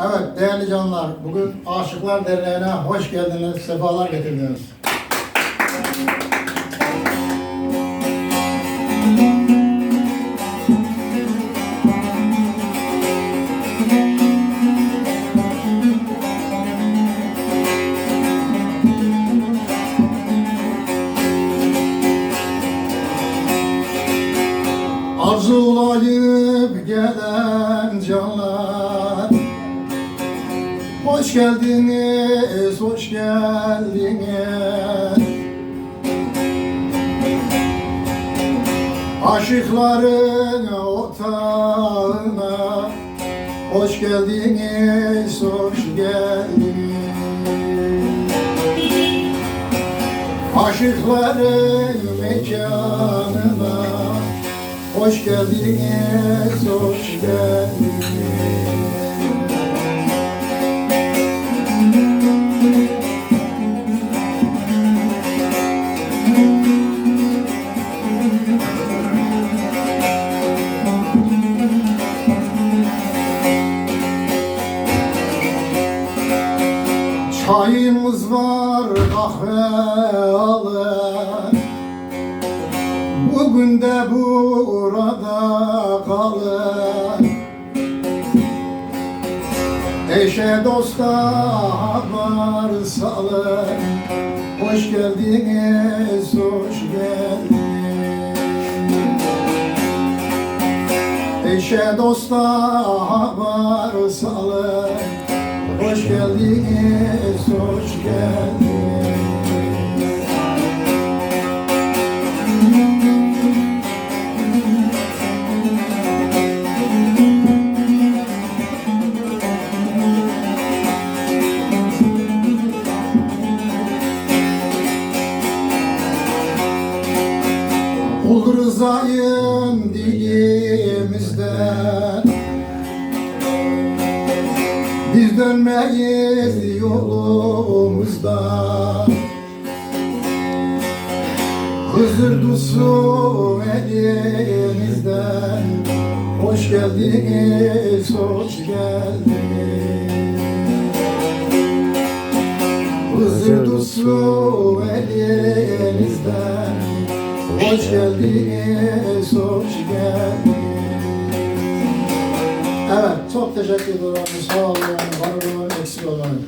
Evet değerli canlar, bugün Aşıklar Derneği'ne hoş geldiniz, sefalar getirdiniz. Arzulayıp gelen canlar Hoş geldiniz, hoş geldiniz. Aşıkların otağına Hoş geldiniz, hoş geldiniz. Aşıkların mekanına Hoş geldiniz, hoş geldiniz Çayımız var kahve alın. Bugün de burada kalın. Eşe dosta haber salın. Hoş geldiniz, hoş geldiniz. Eşe dosta haber salın Hoş geldiniz, hoş geldiniz. Kul rızayın dilimizden dönmeyiz yolumuzdan Hızır dursun elimizden Hoş geldiniz, hoş geldiniz. Hızır dursun elinizden Hoş geldiniz, hoş geldiniz Evet, çok teşekkür ederim. Sağ olun, var olun, eksik olun.